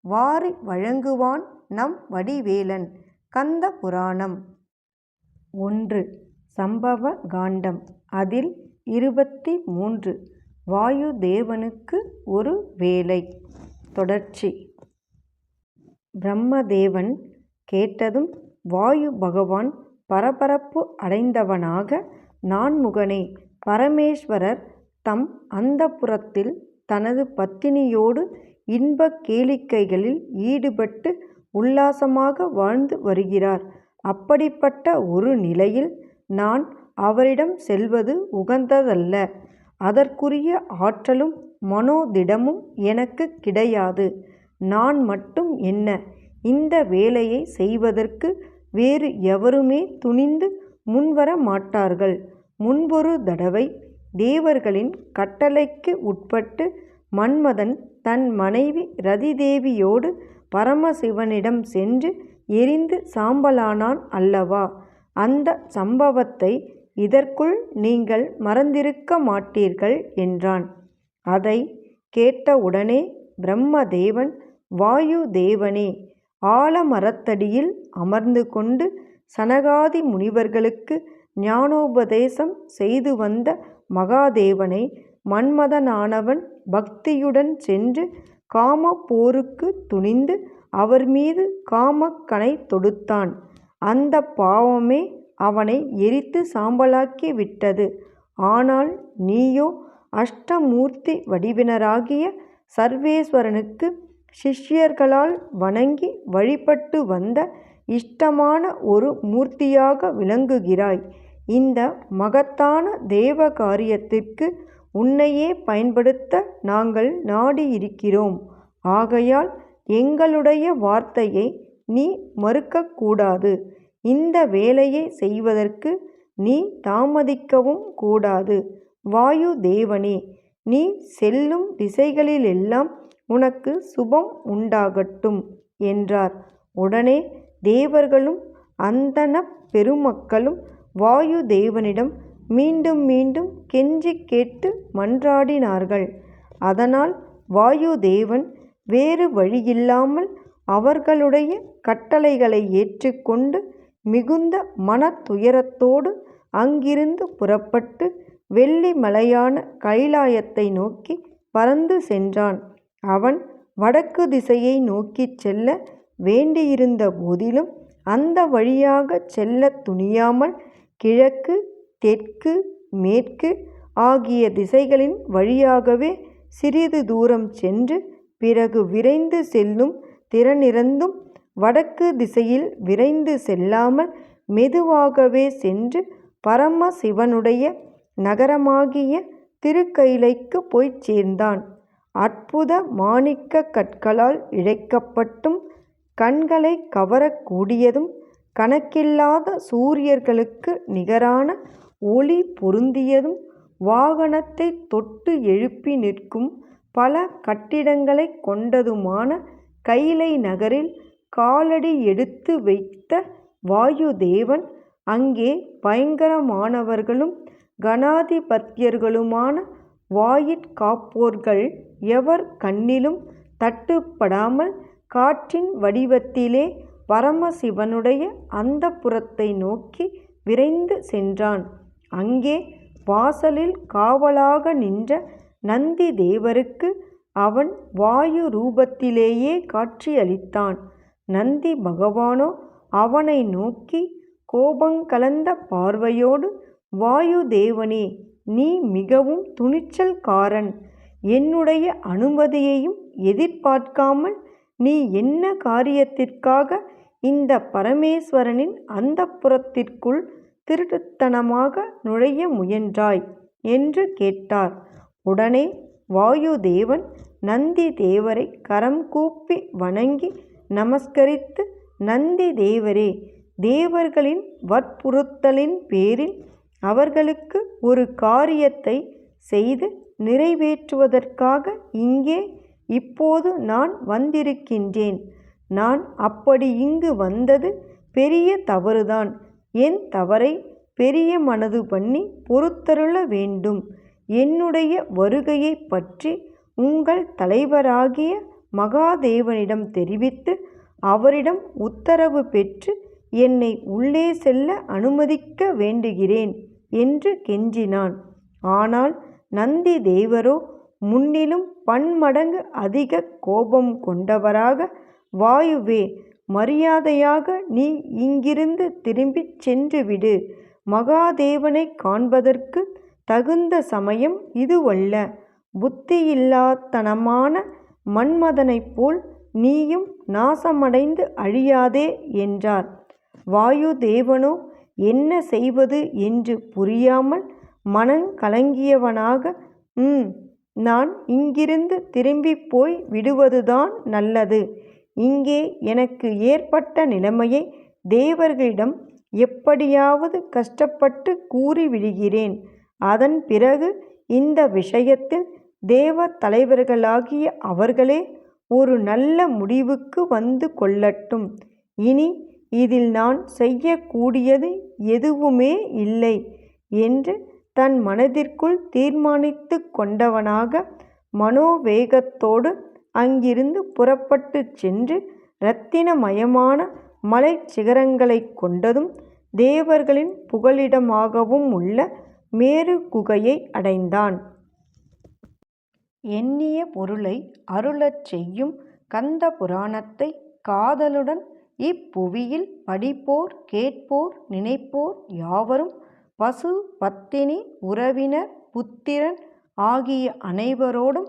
வாரி வழங்குவான் நம் வடிவேலன். கந்த புராணம். ஒன்று. சம்பவ காண்டம். அதில் இருபத்தி மூன்று. வாயுதேவனுக்கு ஒரு வேலை. தொடர்ச்சி. பிரம்மதேவன் கேட்டதும் வாயு பகவான் பரபரப்பு அடைந்தவனாக நான்முகனே பரமேஸ்வரர் தம் அந்தப்புரத்தில் தனது பத்தினியோடு இன்பக் கேளிக்கைகளில் ஈடுபட்டு உல்லாசமாக வாழ்ந்து வருகிறார். அப்படிப்பட்ட ஒரு நிலையில் நான் அவரிடம் செல்வது உகந்ததல்ல. அதற்குரிய ஆற்றலும் மனோதிடமும் எனக்கு கிடையாது. நான் மட்டும் என்ன? இந்த வேலையை செய்வதற்கு வேறு எவருமே துணிந்து முன்வர மாட்டார்கள். முன்பொரு தடவை தேவர்களின் கட்டளைக்கு உட்பட்டு மன்மதன் தன் மனைவி ரதிதேவியோடு பரமசிவனிடம் சென்று எரிந்து சாம்பலானான் அல்லவா? அந்த சம்பவத்தை இதற்குள் நீங்கள் மறந்திருக்க மாட்டீர்கள் என்றான். அதை கேட்டவுடனே பிரம்மதேவன் வாயு தேவனே! ஆலமரத்தடியில் அமர்ந்து கொண்டு சனகாதி முனிவர்களுக்கு ஞானோபதேசம் செய்து வந்த மகாதேவனை மன்மதனானவன் பக்தியுடன் சென்று காமப் போருக்கு துணிந்து அவர் மீது காமக்கணை தொடுத்தான். அந்த பாவமே அவனை எரித்து சாம்பலாக்கி விட்டது. ஆனால் நீயோ அஷ்டமூர்த்தி வடிவினராகிய சர்வேஸ்வரனுக்கு சிஷ்யர்களால் வணங்கி வழிபட்டு வந்த இஷ்டமான ஒரு மூர்த்தியாக விளங்குகிறாய். இந்த மகத்தான தேவ காரியத்திற்கு உன்னையே பயன்படுத்த நாங்கள் நாடியிருக்கிறோம். ஆகையால் எங்களுடைய வார்த்தையை நீ மறுக்கக்கூடாது. இந்த வேலையை செய்வதற்கு நீ தாமதிக்கவும் கூடாது. வாயு தேவனே நீ செல்லும் திசைகளிலெல்லாம் உனக்கு சுபம் உண்டாகட்டும் என்றார். உடனே தேவர்களும் அந்தன பெருமக்களும் வாயு தேவனிடம் மீண்டும் மீண்டும் கெஞ்சிக் கேட்டு மன்றாடினார்கள். அதனால் வாயுதேவன் வேறு வழியில்லாமல் அவர்களுடைய கட்டளைகளை ஏற்றுக்கொண்டு மிகுந்த மனத்துயரத்தோடு அங்கிருந்து புறப்பட்டு வெள்ளி மலையான கைலாயத்தை நோக்கி பறந்து சென்றான். அவன் வடக்கு திசையை நோக்கிச் செல்ல வேண்டியிருந்த போதிலும் அந்த வழியாகச் செல்ல துணியாமல் கிழக்கு தெற்கு மேற்கு ஆகிய திசைகளின் வழியாகவே சிறிது தூரம் சென்று பிறகு விரைந்து செல்லும் திறனிருந்தும் வடக்கு திசையில் விரைந்து செல்லாமல் மெதுவாகவே சென்று பரம சிவனுடைய நகரமாகிய திருக்கைலைக்கு போய்ச் சேர்ந்தான். அற்புத மாணிக்கக் கற்களால் இழைக்கப்பட்டும் கண்களை கவரக்கூடியதும் கணக்கில்லாத சூரியர்களுக்கு நிகரான ஒளி பொருந்தியதும் வாகனத்தை தொட்டு எழுப்பி நிற்கும் பல கட்டிடங்களைக் கொண்டதுமான கயிலை நகரில் காலடி எடுத்து வைத்த வாயுதேவன் அங்கே பயங்கரமானவர்களும் கணாதிபத்தியர்களுமான வாயிற்காப்போர்கள் எவர் கண்ணிலும் தட்டுப்படாமல் காற்றின் வடிவத்திலே பரமசிவனுடைய அந்தப்புரத்தை நோக்கி விரைந்து சென்றான். அங்கே வாசலில் காவலாக நின்ற நந்தி தேவருக்கு அவன் வாயு ரூபத்திலேயே காட்சியளித்தான். நந்தி பகவானோ அவனை நோக்கி கோபங்கலந்த பார்வையோடு வாயுதேவனே நீ மிகவும் துணிச்சல்காரன். என்னுடைய அனுமதியையும் எதிர்பார்க்காமல் நீ என்ன காரியத்திற்காக இந்த பரமேஸ்வரனின் அந்த புறத்திற்குள் திருட்டுத்தனமாக நுழைய முயன்றாய்? என்று கேட்டார். உடனே வாயுதேவன் நந்தி தேவரை கரம் கூப்பி வணங்கி நமஸ்கரித்து நந்தி தேவரே தேவர்களின் வற்புறுத்தலின் பேரில் அவர்களுக்கு ஒரு காரியத்தை செய்து நிறைவேற்றுவதற்காக இங்கே இப்போது நான் வந்திருக்கின்றேன் நான் அப்படி இங்கு வந்தது பெரிய தவறுதான் என் தவறை பெரிய மனது பண்ணி பொறுத்தருள வேண்டும். என்னுடைய வருகையைப் பற்றி உங்கள் தலைவராகிய மகாதேவனிடம் தெரிவித்து அவரிடம் உத்தரவு பெற்று என்னை உள்ளே செல்ல அனுமதிக்க வேண்டுகிறேன் என்று கெஞ்சினான். ஆனால் நந்தி தேவரோ முன்னிலும் பன்மடங்கு அதிக கோபம் கொண்டவராக வாயுவே மரியாதையாக நீ இங்கிருந்து திரும்பிச் சென்றுவிடு. மகாதேவனை காண்பதற்கு தகுந்த சமயம் இதுவல்ல. புத்தியில்லாத்தனமான மன்மதனைப் போல் நீயும் நாசமடைந்து அழியாதே என்றார். வாயுதேவனோ என்ன செய்வது என்று புரியாமல் மனங் கலங்கியவனாக ம் நான் இங்கிருந்து திரும்பி போய் விடுவதுதான் நல்லது. இங்கே எனக்கு ஏற்பட்ட நிலைமையை தேவர்களிடம் எப்படியாவது கஷ்டப்பட்டு கூறிவிடுகிறேன் அதன் பிறகு இந்த விஷயத்தில் தேவ தலைவர்களாகிய அவர்களே ஒரு நல்ல முடிவுக்கு வந்து கொள்ளட்டும். இனி இதில் நான் செய்யக்கூடியது எதுவுமே இல்லை என்று தன் மனதிற்குள் தீர்மானித்து கொண்டவனாக மனோவேகத்தோடு அங்கிருந்து புறப்பட்டுச் சென்று இரத்தினமயமான மலைச் சிகரங்களைக் கொண்டதும் தேவர்களின் புகலிடமாகவும் உள்ள மேரு குகையை அடைந்தான். எண்ணிய பொருளை அருளச் செய்யும் கந்த புராணத்தை காதலுடன் இப்புவியில் படிப்போர் கேட்போர் நினைப்போர் யாவரும் பசு பத்தினி உறவினர் புத்திரன் ஆகிய அனைவரோடும்